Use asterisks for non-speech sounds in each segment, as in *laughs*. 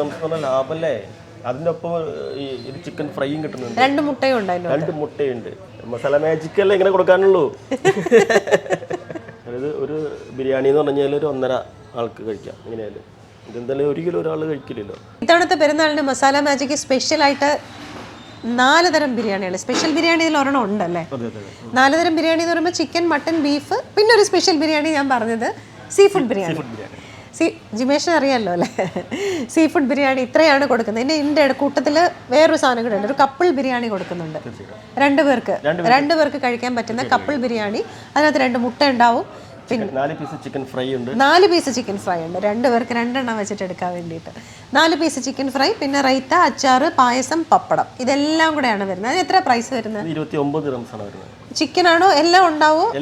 നമുക്ക് പറഞ്ഞ ലാഭല്ലേ? അതിന്റെ ഒപ്പം ഈ ഒരു ചിക്കൻ ഫ്രൈയും കിട്ടുന്നുണ്ട്. രണ്ട് മുട്ടയും ഉണ്ടല്ലോ രണ്ട് മുട്ടയുണ്ട്. മസാല മാജിക് അല്ലേ ഇങ്ങനെ കൊടുക്കാനുള്ളൂ? *laughs* അതായത് ഒരു ബിരിയാണി എന്ന് പറഞ്ഞാൽ ഒരു ഒന്നര ആൾക്ക് കഴിക്കാം ഇങ്ങനെയാലും ഇതെന്തായാലും ഒരു കിലോ ഒരാൾ കഴിക്കില്ലല്ലോ. ഇത്തവണത്തെ പെരുന്നാളിന് മസാല മാജിക്ക് സ്പെഷ്യലായിട്ട് നാല് തരം ബിരിയാണികൾ സ്പെഷ്യൽ ബിരിയാണി ഇതിൽ ഒരെണ്ണം ഉണ്ടല്ലേ? നാല് തരം ബിരിയാണി എന്ന് പറയുമ്പോൾ ചിക്കൻ മട്ടൻ ബീഫ് പിന്നെ ഒരു സ്പെഷ്യൽ ബിരിയാണി ഞാൻ പറഞ്ഞത് സീ ഫുഡ് ബിരിയാണി. സീ ജിമേഷിന് അറിയാമല്ലോ അല്ലേ? സീ ഫുഡ് ബിരിയാണി ഇത്രയാണ് കൊടുക്കുന്നത്. ഇനി എന്റെ കൂട്ടത്തിൽ വേറൊരു സാധനം കൂടെ ഉണ്ട്. ഒരു കപ്പിൾ ബിരിയാണി കൊടുക്കുന്നുണ്ട്. രണ്ട് പേർക്ക്. രണ്ട് പേർക്ക്. കഴിക്കാൻ പറ്റുന്ന കപ്പിൾ ബിരിയാണി. അതിനകത്ത് രണ്ട് മുട്ട ഉണ്ടാവും. പിന്നെ നാല് പീസ് ചിക്കൻ ഫ്രൈ ഉണ്ട്. നാല് പീസ് ചിക്കൻ ഫ്രൈ ഉണ്ട്. രണ്ട് പേർക്ക് രണ്ടെണ്ണം വെച്ചിട്ട് എടുക്കാൻ വേണ്ടിയിട്ട്. നാല് പീസ് ചിക്കൻ ഫ്രൈ പിന്നെ റൈത്ത അച്ചാർ പായസം പപ്പടം. ഇതെല്ലാം കൂടെയാണ് വരുന്നത്. അതിന് എത്ര പ്രൈസ് വരുന്നത്? ഇരുപത്തി ഒമ്പത് ചിക്കൻ ആണോ എല്ലാം ഉണ്ടാവോ?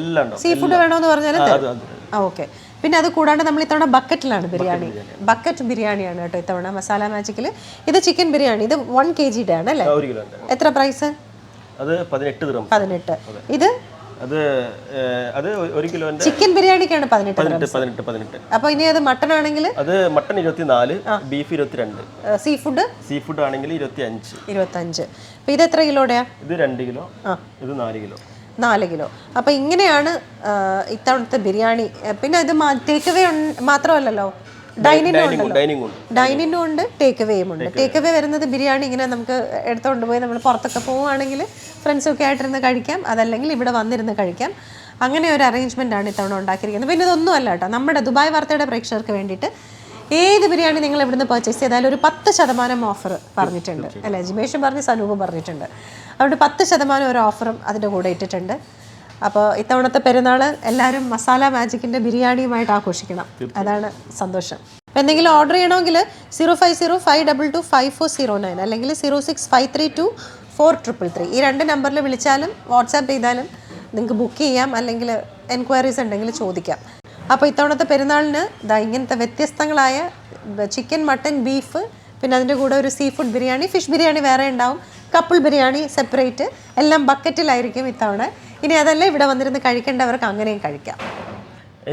സീ ഫുഡ് വേണമെന്ന് പറഞ്ഞാൽ ആ, അത് അത്. ഓക്കെ പിന്നെ അത് കൂടാണ്ട് നമ്മൾ ഇത്തവണ ബക്കറ്റിലാണ് ബിരിയാണി. ബക്കറ്റ് ബിരിയാണിയാണ് കേട്ടോ ഇത്തവണ. മസാല മാജിക്കിൽ ഇത് ചിക്കൻ ബിരിയാണി. ഇത് വൺ കെ ജിയുടെ ആണ് അല്ലേ? എത്ര പ്രൈസ് അത് പതിനെട്ട് ഇത്? അത് അത് ഒരു ചിക്കൻ ബിരിയാണിക്കാണ് പതിനെട്ട് പതിനെട്ട് പതിനെട്ട് പതിനെട്ട്. അപ്പോൾ ഇനി അത് മട്ടൺ ആണെങ്കിൽ? അത് മട്ടൺ ഇരുപത്തിനാല് ബീഫ് ഇരുപത്തിരണ്ട്. സീ ഫുഡ് സീ ഫുഡ് ആണെങ്കിൽ ഇരുപത്തി അഞ്ച് ഇരുപത്തഞ്ച്. അപ്പോൾ ഇത് എത്ര കിലോടെയാ? ഇത് രണ്ട് കിലോ. ഇത് നാല് കിലോ. നാല് കിലോ. അപ്പോൾ ഇങ്ങനെയാണ് ഇത്തവണത്തെ ബിരിയാണി. പിന്നെ ഇത് ടേക്ക് അവേ മാത്രമല്ലല്ലോ? ഡൈനിങ്ങും ഉണ്ടല്ലോ. ഉണ്ട്. ടേക്ക് അവേയും ഉണ്ട് ടേക്ക് അവേ വരുന്നത് ബിരിയാണി ഇങ്ങനെ നമുക്ക് എടുത്തുകൊണ്ട് പോയി നമ്മൾ പുറത്തൊക്കെ പോവുകയാണെങ്കിൽ ഫ്രണ്ട്സൊക്കെ ആയിട്ടിരുന്ന് കഴിക്കാം അതല്ലെങ്കിൽ ഇവിടെ വന്നിരുന്ന് കഴിക്കാം. അങ്ങനെ ഒരു അറേഞ്ച്മെന്റ് ആണ് ഇത്തവണ ഉണ്ടാക്കിയിരിക്കുന്നത്. പിന്നെ ഇതൊന്നും അല്ല കേട്ടോ. നമ്മുടെ ദുബായ് വാർത്തയുടെ പ്രേക്ഷകർക്ക് വേണ്ടിയിട്ട് ഏത് ബിരിയാണി നിങ്ങൾ ഇവിടുന്ന് പർച്ചേസ് ചെയ്താലും ഒരു പത്ത് ശതമാനം ഓഫർ പറഞ്ഞിട്ടുണ്ട്. അല്ലേ? ജിമേഷും പറഞ്ഞ് സനൂപും പറഞ്ഞിട്ടുണ്ട്. അതുകൊണ്ട് പത്ത് ശതമാനം ഒരു ഓഫറും അതിന്റെ കൂടെ ഇട്ടിട്ടുണ്ട്. അപ്പോൾ ഇത്തവണത്തെ പെരുന്നാൾ എല്ലാവരും മസാല മാജിക്കിന്റെ ബിരിയാണിയുമായിട്ട് ആഘോഷിക്കണം. അതാണ് സന്തോഷം. അപ്പോൾ എന്തെങ്കിലും ഓർഡർ ചെയ്യണമെങ്കിൽ zero five zero five double two five four zero nine അല്ലെങ്കിൽ zero six five three two four triple three ഈ രണ്ട് നമ്പറിൽ വിളിച്ചാലും വാട്സാപ്പ് ചെയ്താലും നിങ്ങൾക്ക് ബുക്ക് ചെയ്യാം. അല്ലെങ്കിൽ എൻക്വയറീസ് ഉണ്ടെങ്കിൽ ചോദിക്കാം. അപ്പോൾ ഇത്തവണത്തെ പെരുന്നാളിന് ഇതാ ഇങ്ങനത്തെ വ്യത്യസ്തങ്ങളായ ചിക്കൻ മട്ടൻ ബീഫ് പിന്നെ അതിന്റെ കൂടെ ഒരു sea food biryani fish biryani വേറെ ഉണ്ടാവും. Couple biryani separate. എല്ലാം ബക്കറ്റിലായിരിക്കും ഇത്തവണ. ഇനി അതല്ല ഇവിടെ വന്നിരുന്ന് കഴിക്കേണ്ടവർക്ക് അങ്ങനെയും കഴിക്കാം.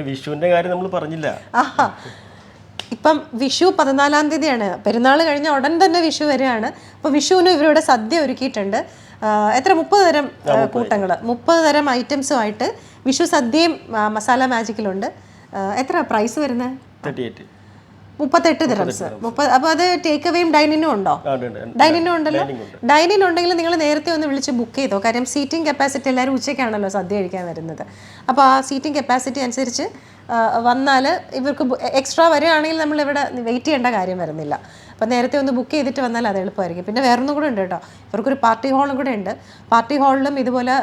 വിഷുവിന്റെ കാര്യം നമ്മൾ പറഞ്ഞില്ല. ആഹാ. ഇപ്പം വിഷു പതിനാലാം തീയതിയാണ്. പെരുന്നാൾ കഴിഞ്ഞ ഉടൻ തന്നെ വിഷു വരികയാണ്. അപ്പോൾ വിഷുവിന് ഇവരിവിടെ സദ്യ ഒരുക്കിയിട്ടുണ്ട്. എത്ര? മുപ്പത് തരം കൂട്ടങ്ങൾ മുപ്പത് തരം ഐറ്റംസുമായിട്ട് വിഷു സദ്യയും മസാല മാജിക്കിലുണ്ട്. എത്ര? പ്രൈസ് വരുന്നത്? Thirty eight. മുപ്പത്തെട്ട് ദിറംസ് മുപ്പത് അപ്പോൾ അത് ടേക്ക് അവേയും ഡൈനിനും ഉണ്ടോ? ഡൈനിനും ഉണ്ടല്ലോ. ഡൈനിങ്. ഡൈനിൻ ഉണ്ടെങ്കിൽ നിങ്ങൾ നേരത്തെ ഒന്ന് വിളിച്ച് ബുക്ക് ചെയ്തോ? കാര്യം സീറ്റിംഗ് കപ്പാസിറ്റി എല്ലാവരും ഉച്ചയ്ക്കാണല്ലോ സദ്യ കഴിക്കാൻ വരുന്നത്. അപ്പോൾ ആ സീറ്റിംഗ് കപ്പാസിറ്റി അനുസരിച്ച് വന്നാൽ ഇവർക്ക് എക്സ്ട്രാ വരികയാണെങ്കിൽ നമ്മൾ ഇവിടെ വെയിറ്റ് ചെയ്യേണ്ട കാര്യം വരുന്നില്ല. അപ്പോൾ നേരത്തെ ഒന്ന് ബുക്ക് ചെയ്തിട്ട് വന്നാൽ അത് എളുപ്പമായിരിക്കും. പിന്നെ വേറൊന്നും കൂടെ ഉണ്ട് കേട്ടോ. ഇവർക്കൊരു പാർട്ടി ഹാളും കൂടെ ഉണ്ട്. പാർട്ടി ഹാളിലും ഇതുപോലെ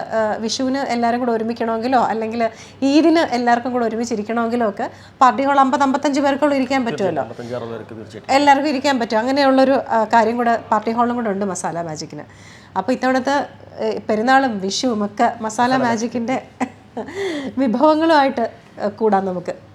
വിഷുവിന് എല്ലാവരും കൂടെ ഒരുമിക്കണമെങ്കിലോ അല്ലെങ്കിൽ ഈദിന് എല്ലാവർക്കും കൂടെ ഒരുമിച്ചിരിക്കണമെങ്കിലോ ഒക്കെ പാർട്ടി ഹാൾ അമ്പത് അമ്പത്തഞ്ച് പേർക്കുള്ള ഇരിക്കാൻ പറ്റുമല്ലോ. എല്ലാവർക്കും ഇരിക്കാൻ പറ്റും. അങ്ങനെയുള്ളൊരു കാര്യം കൂടെ പാർട്ടി ഹാളും കൂടെ ഉണ്ട് മസാല മാജിക്കിന് അപ്പോൾ ഇത്തവണത്തെ പെരുന്നാളും വിഷുവും ഒക്കെ മസാല മാജിക്കിന്റെ വിഭവങ്ങളുമായിട്ട് കൂടാം നമുക്ക്.